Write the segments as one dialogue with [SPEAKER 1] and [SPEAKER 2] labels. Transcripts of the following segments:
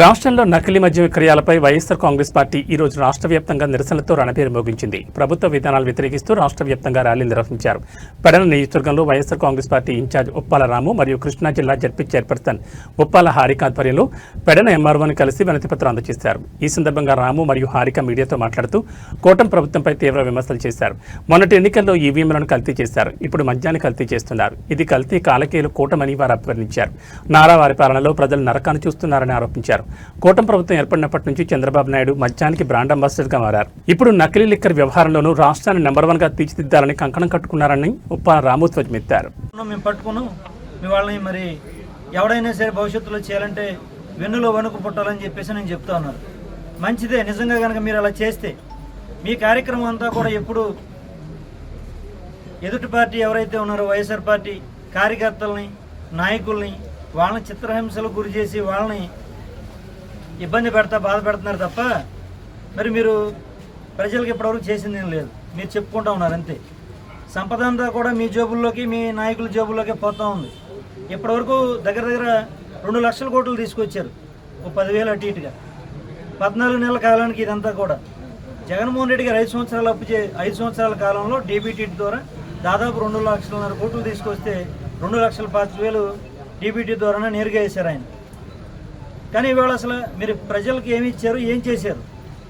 [SPEAKER 1] రాష్ట్రంలో నకిలీ మద్యం విక్రయాలపై వైఎస్సార్ కాంగ్రెస్ పార్టీ ఈ రోజు రాష్ట్ర వ్యాప్తంగా నిరసనలతో రణపేరు మోగించింది. ప్రభుత్వ విధానాలు వ్యతిరేకిస్తూ రాష్ట్ర వ్యాప్తంగా ర్యాలీ నిర్వహించారు. పెడన నియోజకవర్గంలో వైఎస్సార్ కాంగ్రెస్ పార్టీ ఇన్ఛార్జ్ ఉప్పాల రాము మరియు కృష్ణా జిల్లా జడ్పీ చైర్పర్సన్ ఉప్పాల హారిక ఆధ్వర్యంలో పెడన ఎంఆర్ఓని కలిసి వినతిపత్రం అందజేశారు. ఈ సందర్భంగా రాము మరియు హారిక మీడియాతో మాట్లాడుతూ కూటం ప్రభుత్వంపై తీవ్ర విమర్శలు చేశారు. మొన్నటి ఎన్నికల్లో ఈవీఎంలను కల్తీ చేశారు. ఇప్పుడు మద్యాన్ని కల్తీ చేస్తున్నారు. ఇది కల్తీ కాలకేలు కూటమని వారు అభివర్ణించారు. నారా వారి పాలనలో ప్రజలు నరకాన్ని చూస్తున్నారని ఆరోపించారు. కూటమి ప్రభుత్వం ఏర్పడినప్పటి నుంచి చంద్రబాబు నాయుడు మద్యానికి బ్రాండ్ అంబాసిడర్గా మారారు. ఇప్పుడు నకిలీ లిక్కర్ వ్యవహారంలోనూ రాష్ట్రాన్ని నెంబర్ వన్గా తీర్చిదిద్దాలని కంకణం కట్టుకున్నారని ఉప్ప రాము ధ్వజమెత్తారు
[SPEAKER 2] మేము పట్టుకున్నాం. వాళ్ళని మరి ఎవడైనా సరే భవిష్యత్తులో చేయాలంటే వెన్నులో వణుకు పుట్టాలని చెప్పేసి నేను చెప్తా ఉన్నాను. మంచిదే నిజంగా కనుక మీరు అలా చేస్తే మీ కార్యక్రమం అంతా కూడా ఎప్పుడు ఎదుటి పార్టీ ఎవరైతే ఉన్నారో వైఎస్ఆర్ పార్టీ కార్యకర్తల్ని నాయకుల్ని వాళ్ళని చిత్రహింసలకు గురి చేసి వాళ్ళని ఇబ్బంది పెడతా బాధ పెడుతున్నారు తప్ప మరి మీరు ప్రజలకు ఇప్పటివరకు చేసింది ఏం లేదు. మీరు చెప్పుకుంటా ఉన్నారు అంతే. సంపద అంతా కూడా మీ జేబుల్లోకి మీ నాయకుల జేబుల్లోకి పోతా ఉంది. ఇప్పటివరకు దగ్గర దగ్గర రెండు లక్షల కోట్లు తీసుకొచ్చారు ఓ పదివేలు అటు ఇటుగా. పద్నాలుగు నెలల కాలానికి ఇదంతా కూడా. జగన్మోహన్ రెడ్డి గారు ఐదు సంవత్సరాలు అప్పు చే ఐదు సంవత్సరాల కాలంలో డీబీటీ ద్వారా దాదాపు రెండు లక్షలన్నర కోట్లు తీసుకొస్తే రెండు లక్షల పాతిక వేలు డీబీటీ ద్వారానే నేరుగా వేశారు ఆయన. కానీ ఇవాళ అసలు మీరు ప్రజలకు ఏమి ఇచ్చారు ఏం చేశారు?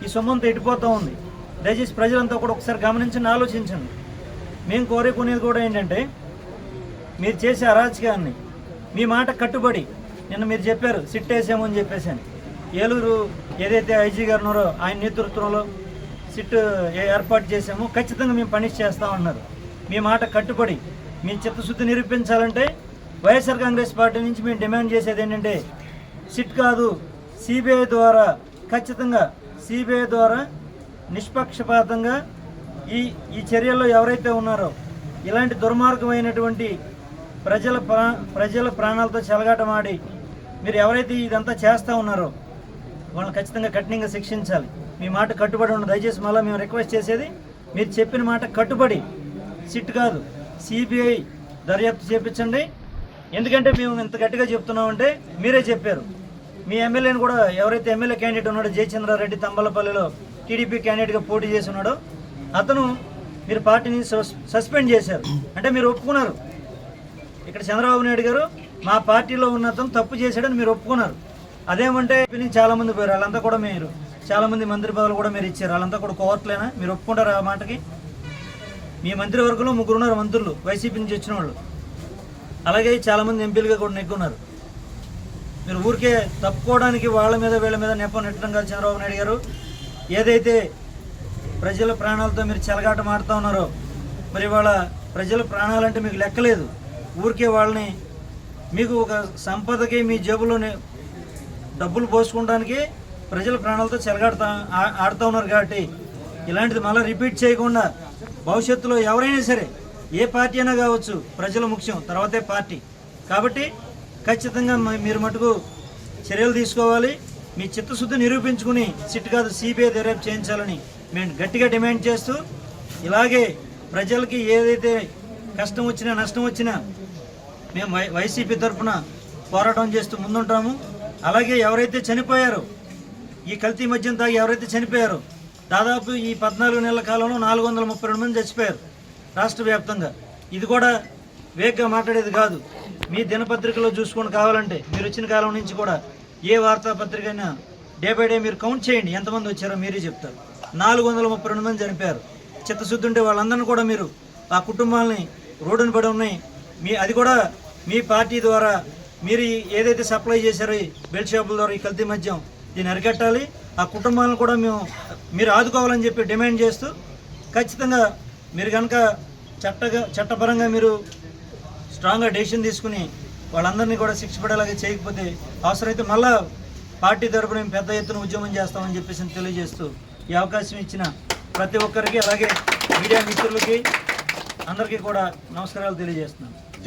[SPEAKER 2] ఈ సొమ్మంతా ఎడిపోతూ ఉంది. దయచేసి ప్రజలంతా కూడా ఒకసారి గమనించండి ఆలోచించండి. మేము కోరుకునేది కూడా ఏంటంటే మీరు చేసే అరాచకాన్ని మీ మాట కట్టుబడి నిన్న మీరు చెప్పారు సిట్ వేసాము అని చెప్పేసి అని. ఏలూరు ఏదైతే ఐజీ గారు ఉన్నారో ఆయన నేతృత్వంలో సిట్ ఏ- ఏర్పాటు చేసామో ఖచ్చితంగా మేము పనిష్ చేస్తామన్నారు మీ మాట కట్టుబడి మీ చిత్తశుద్ధి నిరూపించాలంటే వైఎస్ఆర్ కాంగ్రెస్ పార్టీ నుంచి మేము డిమాండ్ చేసేది ఏంటంటే సిట్ కాదు సిబిఐ ద్వారా ఖచ్చితంగా సిబిఐ ద్వారా నిష్పక్షపాతంగా ఈ ఈ చర్యల్లో ఎవరైతే ఉన్నారో ఇలాంటి దుర్మార్గమైనటువంటి ప్రజల ప్రా ప్రజల ప్రాణాలతో చెలగాటమాడి మీరు ఎవరైతే ఇదంతా చేస్తూ ఉన్నారో వాళ్ళని ఖచ్చితంగా కఠినంగా శిక్షించాలి. మీ మాట కట్టుబడి ఉండదు దయచేసి మళ్ళీ మేము రిక్వెస్ట్ చేసేది మీరు చెప్పిన మాట కట్టుబడి సిట్ కాదు సిబిఐ దర్యాప్తు చేపించండి. ఎందుకంటే మేము ఇంత గట్టిగా చెప్తున్నామంటే మీరే చెప్పారు. మీ ఎమ్మెల్యేని కూడా ఎవరైతే ఎమ్మెల్యే క్యాండిడేట్ ఉన్నాడో జయచంద్రారెడ్డి తంబలపల్లిలో టీడీపీ క్యాండిడేట్గా పోటీ చేసి ఉన్నాడో అతను మీరు పార్టీని సస్- సస్పెండ్ చేశారు. అంటే మీరు ఒప్పుకున్నారు. ఇక్కడ చంద్రబాబు నాయుడు గారు మా పార్టీలో ఉన్న అతను తప్పు చేశాడని మీరు ఒప్పుకున్నారు. అదేమంటే చాలామంది పోయారు. వాళ్ళంతా కూడా మీరు చాలామంది మంత్రి పదవులు కూడా మీరు ఇచ్చారు. వాళ్ళంతా కూడా కోవట్లేనా మీరు ఒప్పుకుంటారు ఆ మాటకి? మీ మంత్రివర్గంలో ముగ్గురు ఉన్నారు మంత్రులు వైసీపీ నుంచి వచ్చిన వాళ్ళు. అలాగే చాలామంది ఎంపీలుగా కూడా నెగ్గున్నారు. మీరు ఊరికే తప్పుకోవడానికి వాళ్ళ మీద వీళ్ళ మీద నెపం నెట్టడం కాదు చంద్రబాబు నాయుడు గారు. ఏదైతే ప్రజల ప్రాణాలతో మీరు చెలగాట మాడుతూ ఉన్నారో మరి వాళ్ళ ప్రజల ప్రాణాలంటే మీకు లెక్కలేదు. ఊరికే వాళ్ళని మీకు ఒక సంపదకి మీ జేబులోని డబ్బులు పోసుకోవడానికి ప్రజల ప్రాణాలతో చెలగాడుతా ఆడుతూ ఉన్నారు కాబట్టి ఇలాంటిది మళ్ళీ రిపీట్ చేయకుండా భవిష్యత్తులో ఎవరైనా సరే ఏ పార్టీ అయినా కావచ్చు ప్రజల ముఖ్యం తర్వాతే పార్టీ. కాబట్టి ఖచ్చితంగా మీరు మటుకు చర్యలు తీసుకోవాలి. మీ చిత్తశుద్ధి నిరూపించుకుని సిట్ కాదు సిబిఐ దర్యాప్తు చేయించాలని మేము గట్టిగా డిమాండ్ చేస్తూ ఇలాగే ప్రజలకి ఏదైతే కష్టం వచ్చినా నష్టం వచ్చినా మేము వై వైసీపీ తరఫున పోరాటం చేస్తూ ముందుంటాము. అలాగే ఎవరైతే చనిపోయారో ఈ కల్తీ మద్యం తాగి ఎవరైతే చనిపోయారో దాదాపు ఈ పద్నాలుగు నెలల కాలంలో నాలుగు వందల ముప్పై రెండు మంది చచ్చిపోయారు రాష్ట్ర వ్యాప్తంగా. ఇది కూడా వేగ్గా మాట్లాడేది కాదు. మీ దినపత్రికలో చూసుకొని కావాలంటే మీరు వచ్చిన కాలం నుంచి కూడా ఏ వార్తాపత్రిక అయినా డే బై డే మీరు కౌంట్ చేయండి. ఎంతమంది వచ్చారో మీరే చెప్తారు. నాలుగు వందల ముప్పై రెండు మంది చనిపోయారు. చిత్తశుద్ధి ఉంటే వాళ్ళందరినీ కూడా మీరు ఆ కుటుంబాలని రోడ్డున పడి ఉన్నాయి. మీ అది కూడా మీ పార్టీ ద్వారా మీరు ఏదైతే సప్లై చేశారో ఈ బెల్ట్ షాపుల ద్వారా ఈ కల్తీ మద్యం దీన్ని అరికట్టాలి. ఆ కుటుంబాలను కూడా మేము మీరు ఆదుకోవాలని చెప్పి డిమాండ్ చేస్తూ ఖచ్చితంగా మీరు కనుక చట్టగా చట్టపరంగా మీరు స్ట్రాంగ్గా డెసిషన్ తీసుకుని వాళ్ళందరినీ కూడా శిక్ష పడేలాగా చేయకపోతే అవసరమైతే మళ్ళా పార్టీ తరపున మేము పెద్ద ఎత్తున ఉద్యమం చేస్తామని చెప్పేసి తెలియజేస్తూ ఈ అవకాశం ఇచ్చిన ప్రతి ఒక్కరికి అలాగే మీడియా మిత్రులకి అందరికీ కూడా నమస్కారాలు తెలియజేస్తున్నాను.